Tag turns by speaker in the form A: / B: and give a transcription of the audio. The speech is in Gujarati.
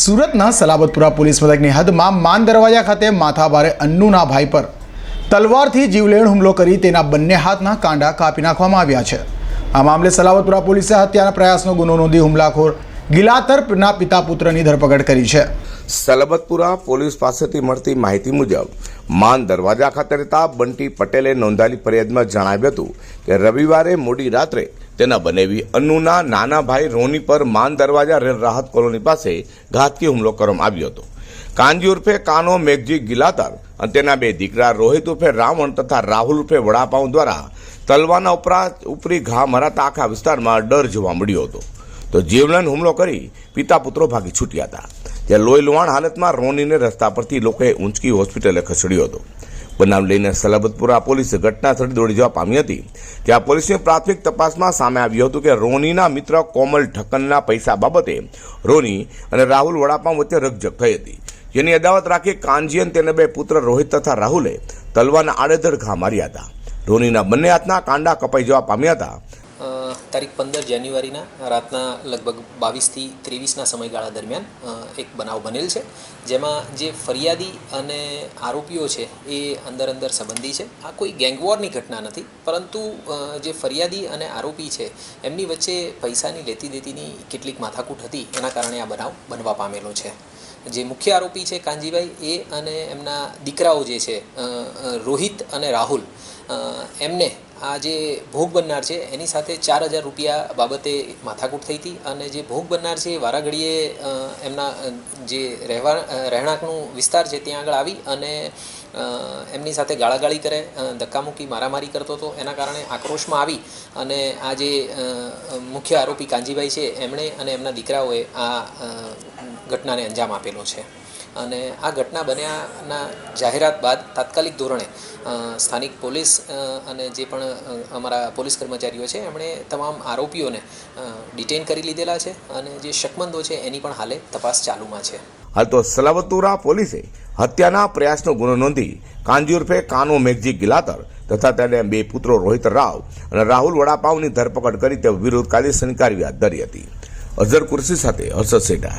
A: સુરતના સલાબતપુરા પોલીસ મથકની હદમાં માન દરવાજા ખાતે માથાભારે અન્નુના ભાઈ પર તલવારથી જીવલેણ હુમલો કરી તેના બંને હાથના કાંડા કાપી નાખવામાં આવ્યા છે. આ મામલે સલાબતપુરા પોલીસે હત્યાના પ્રયાસનો ગુનો નોંધી હુમલાખોર ગિલાતરના પિતા પુત્રની ધરપકડ કરી છે.
B: સલબતપુરા પોલીસ પાસેથી મળતી માહિતી મુજબ, માન દરવાજા ખાતે રહેતા બંટી પટેલે નોંધાયેલી ફરિયાદમાં જણાવ્યું હતું કે રવિવારે મોડી રાત્રે તેના બનેવી અન્નુના નાના ભાઈ રોની પર માન દરવાજા રેલ રાહત કોલોની પાસે ઘાતકી હુમલો કરવામાં આવ્યો હતો. કાનજી ઉર્ફે કાનો મેઘજી ગિલાતર અને તેના બે દીકરા રોહિત ઉર્ફે રાવણ તથા રાહુલ ઉર્ફે વડાપાઉં દ્વારા તલવાના ઉપરાંત ઉપરી ઘા મરાતા આખા વિસ્તારમાં ડર જોવા મળ્યો હતો. તો જીવલેણ હુમલો કરી પિતા પુત્રો ભાગી છૂટ્યા હતા. ત્યાં લોહી લુહાણ હાલતમાં રોનીને રસ્તા પરથી લોકોએ ઊંચકી હોસ્પિટલે ખસેડ્યો હતો. બનાવ લઈને સલાબતપુરા પોલીસ ઘટના સ્થળે દોડી જવા પામી હતી. ત્યાં પોલીસની પ્રાથમિક તપાસમાં સામે આવ્યું હતું કે રોનીના મિત્ર કોમલ ઠક્કનના પૈસા બાબતે રોની અને રાહુલ વડાપાઉં વચ્ચે રકઝક થઈ હતી. જેની અદાવત રાખી કાનજી અને તેને બે પુત્ર રોહિત તથા રાહુલે તલવાના આડેધડ ઘા માર્યા હતા. રોનીના બંને હાથના કાંડા કપાઈ જવા પામ્યા હતા.
C: તારીખ પંદર જાન્યુઆરીના, રાતના લગભગ બાવીસથી ત્રેવીસના સમયગાળા દરમિયાન એક બનાવ બનેલ છે. જેમાં જે ફરિયાદી અને આરોપીઓ છે, એ અંદર અંદર સંબંધી છે. આ કોઈ ગેંગવોરની ઘટના નથી, પરંતુ જે ફરિયાદી અને આરોપી છે, એમની વચ્ચે પૈસાની લેતી દેતીની કેટલીક માથાકૂટ હતી, એના કારણે આ બનાવ બનવા પામેલો છે. જે મુખ્ય આરોપી છે કાનજીભાઈ, એ અને એમના દીકરાઓ જે છે રોહિત અને રાહુલ એમને આ જે ભોગ બનનાર છે, એની સાથે ચાર હજાર રૂપિયા બાબતે માથાકૂટ થઈ હતી અને જે ભોગ બનનાર છે એ વારાઘડીએ એમના જે રહેવા રહેણાંકનું વિસ્તાર છે, ત્યાં આગળ આવી અને એમની સાથે ગાળાગાળી કરે ધક્કામુક્કી મારામારી કરતો હતો, એના કારણે આક્રોશમાં આવી અને આ જે મુખ્ય આરોપી કાંજીભાઈ છે, એમણે અને એમના દીકરાઓએ આ ઘટનાને અંજામ આપેલો છે. અને આ ઘટના બન્યાના જાહેરાત બાદ તાત્કાલિક ધોરણે સ્થાનિક પોલીસ અને જે પણ અમારા પોલીસ કર્મચારીઓ છે, એમણે તમામ આરોપીઓને ડિટેન કરી લીધેલા છે અને જે શકમંદો છે એની પણ હાલે તપાસ ચાલુમાં છે.
B: હાલ તો સલાવતુરા પોલીસે હત્યાના પ્રયાસનો ગુનો નોંધી કાંજી ઉર્ફે કાનો મેઘજી ગિલાતર તથા તેને બે પુત્રો રોહિત રાવ અને રાહુલ વડાપાઉની ધરપકડ કરી તે વિરુદ્ધ કાયદેસરની કાર્યવાહી હાથ ધરી હતી. અઝર કુર્સી સાથે હર્ષદ સેઠા